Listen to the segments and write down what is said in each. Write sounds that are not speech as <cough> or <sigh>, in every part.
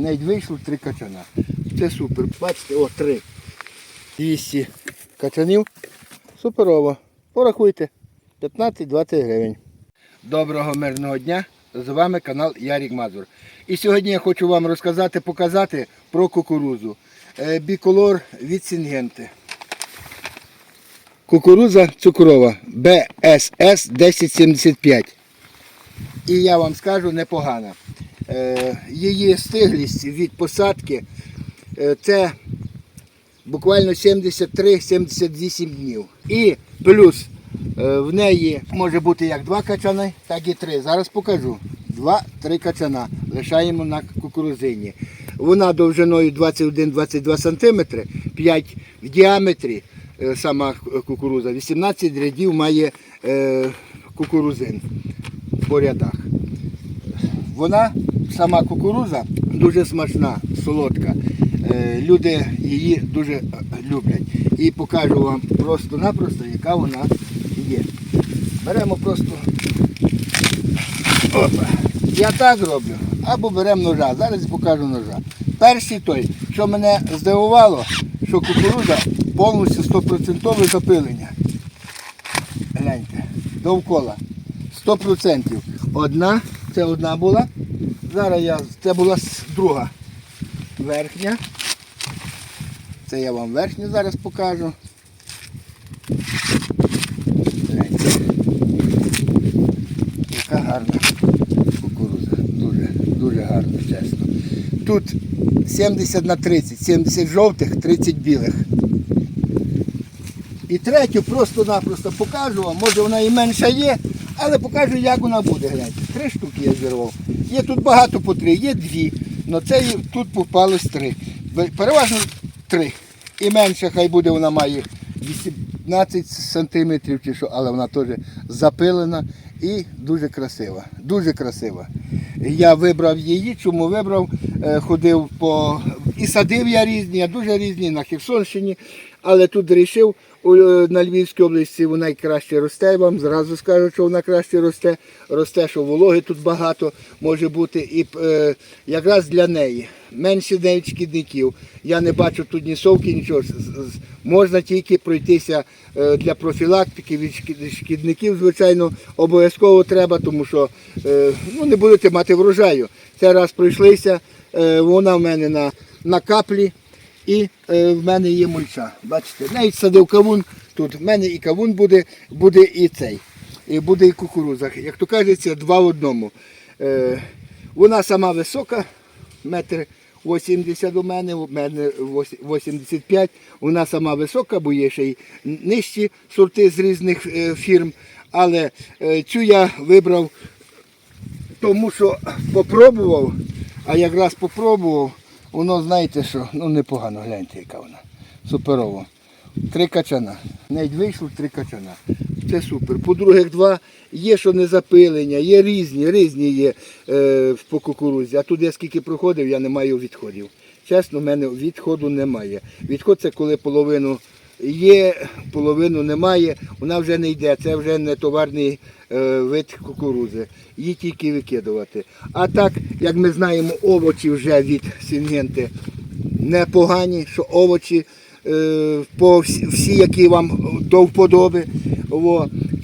Навіть вийшло три качана. Це супер. Бачите, о, три. 200 качанів. Суперово. Порахуйте. 15-20 гривень. Доброго мирного дня. З вами канал Ярік Мазур. І сьогодні я хочу вам розказати, показати про кукурузу. Е, Біколор від Сінгенти. Кукуруза цукрова BSS 1075. І я вам скажу непогана. Е, Її стиглість від посадки е, це буквально 73-78 днів. І плюс е, в неї може бути як два качани, так і три. Зараз покажу. Два-три качана лишаємо на кукурузині. Вона довжиною 21-22 см, 5 в діаметрі сама кукуруза, 18 рядів має кукурузин по рядах. Вона, сама кукуруза, дуже смачна, солодка. Е, Люди її дуже е, люблять. І покажу вам просто-напросто, яка вона є. Беремо просто. Опа. Я так роблю. Або беремо ножа. Зараз покажу ножа. Перший той, що мене здивувало, що кукуруза повністю 100% запилення. Гляньте, довкола. 100%. Одна, це одна була. Зараз я, це була друга верхня. Це я вам верхню зараз покажу. Яка гарна кукуруза. Дуже, дуже гарна, чесно. Тут 70 на 30, 70 жовтих, 30 білих. І третю просто-напросто покажу вам, може вона і менша є, але покажу, як вона буде. Гляньте. Три штуки я зірвав. Є тут багато по три, є дві. але це тут попалось три. Переважно три. І менша, хай буде, вона має 18 сантиметрів чи що, але вона теж запилена і дуже красива. Дуже красива. Я вибрав її, чому вибрав, Е, ходив по і садив я різні, я дуже різні на Херсонщині, але тут вирішив на Львівській області вона краще росте. Вам зразу скажу, що вона краще росте. Росте, що вологи тут багато може бути. І е, якраз для неї менше неї шкідників. Я не бачу тут ні совки, нічого. Можна тільки пройтися е, для профілактики від шкідників, звичайно, обов'язково треба, тому що е, ну, не будете мати врожаю. Це раз пройшлися, е, вона в мене на, на каплі. І е, в мене є мульча. Бачите, навіть садив кавун, тут в мене і кавун буде, буде і цей. І буде і кукуруза. Як то кажеться, два в одному. Е, вона сама висока, метр 80 у мене, у мене 85. Вона сама висока, бо є ще й нижчі сорти з різних е, фірм. Але е, цю я вибрав тому що попробував, а якраз попробував, воно знаєте що, ну непогано, гляньте, яка вона. Суперово. Три качана. Навіть вийшло три качана. Це супер. По-друге, два є, що не запилення, є різні, різні є е, по кукурузі. А тут я скільки проходив, я не маю відходів. Чесно, в мене відходу немає. Відход це коли половину є, половину немає, вона вже не йде. Це вже не товарний е, вид кукурузи. Її тільки викидувати. А так, як ми знаємо, овочі вже від Сінгенти непогані, що овочі е, по всі, які вам до вподоби.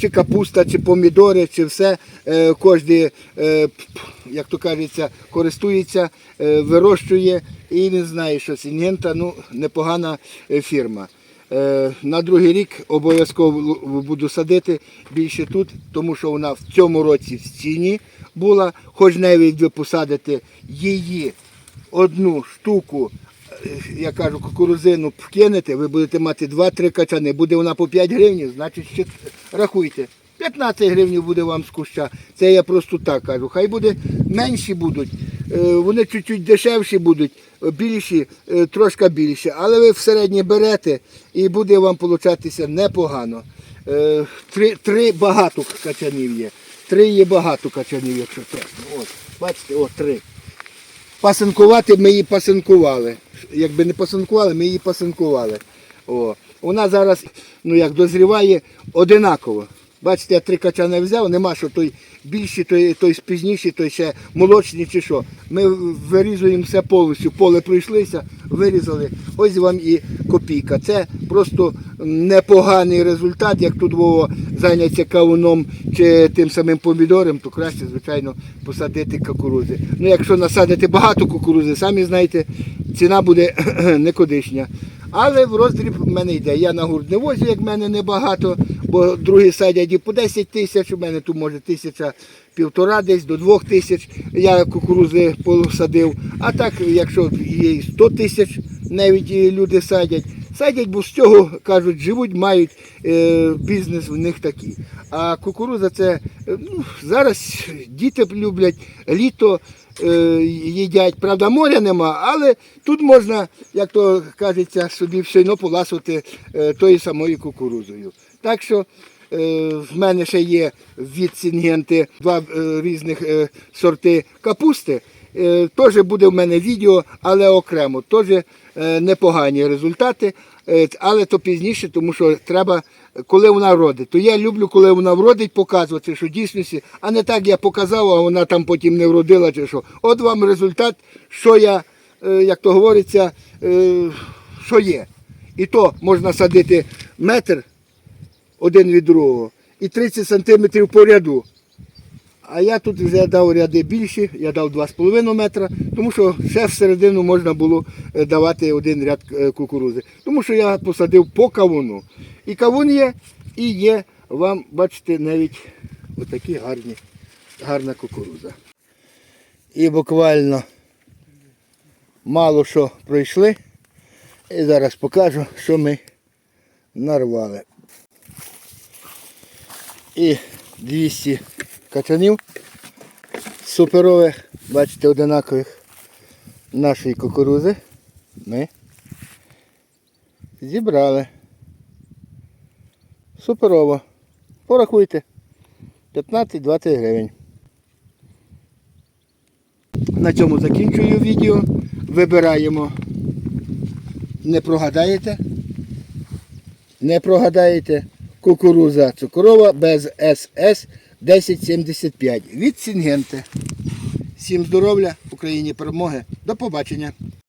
Чи капуста, чи помідори, чи все. Е, кожен, як то кажеться, користується, вирощує і він знає, що Сінгента ну, непогана фірма. Е, На другий рік обов'язково буду садити більше тут, тому що вона в цьому році в ціні була. Хоч навіть ви посадите її одну штуку, е, я кажу, кукурузину вкинете, ви будете мати 2-3 качани. Буде вона по 5 гривень, значить ще рахуйте. 15 гривень буде вам з куща. Це я просто так кажу. Хай буде менші будуть, вони чуть-чуть дешевші будуть, е, більші, е, трошки більше. Але ви в середнє берете і буде вам получатися непогано. Е, Три, три багато качанів є. Три є багато качанів, якщо чесно. От, бачите, от три. Пасинкувати ми її пасинкували. Якби не пасинкували, ми її пасинкували. О. Вона зараз ну, як дозріває одинаково. Бачите, я три качани взяв, нема що той більший, той, той пізніший, той ще молочний чи що. Ми вирізуємо все повністю, поле пройшлися, вирізали. Ось вам і копійка. Це просто непоганий результат. Як тут зайняться кавуном чи тим самим помідором, то краще, звичайно, посадити кукурузи. Ну, якщо насадити багато кукурузи, самі знаєте, ціна буде <clears throat> никудишня. Але в роздріб в мене йде. Я на гурт не возю, як в мене небагато, бо другі садять і по 10 тисяч, у мене тут може тисяча півтора десь до двох тисяч. Я кукурузи посадив. А так, якщо є і 100 тисяч, навіть люди садять. Садять, бо з цього кажуть, живуть, мають е, бізнес в них такий. А кукуруза це ну, зараз діти люблять, літо їдять. Правда, моря нема, але тут можна, як то кажеться, собі все одно поласувати е, тою самою кукурузою. Так що е, в мене ще є від Сінгенти два е, різних е, сорти капусти. Е, Теж буде в мене відео, але окремо. Теж е, непогані результати, Е, але то пізніше, тому що треба, коли вона родить. То я люблю, коли вона вродить, показувати, що дійсності, а не так я показав, а вона там потім не вродила чи що. От вам результат, що я, е, як то говориться, е, що є. І то можна садити метр один від другого і 30 сантиметрів по ряду. А я тут вже дав ряди більші, я дав 2,5 метра, тому що ще всередину можна було е, давати один ряд е, кукурузи. Тому що я посадив по кавуну. І кавун є, і є вам, бачите, навіть отакі гарні, гарна кукуруза. І буквально мало що пройшли. І зараз покажу, що ми нарвали. І 200 качанів суперових, бачите, одинакових нашої кукурузи ми зібрали. Суперово. Порахуйте. 15-20 гривень. На цьому закінчую відео. Вибираємо. Не прогадаєте. Не прогадаєте. Кукуруза цукрова без СС 1075 від Сінгенти. Всім здоров'я, Україні перемоги. До побачення.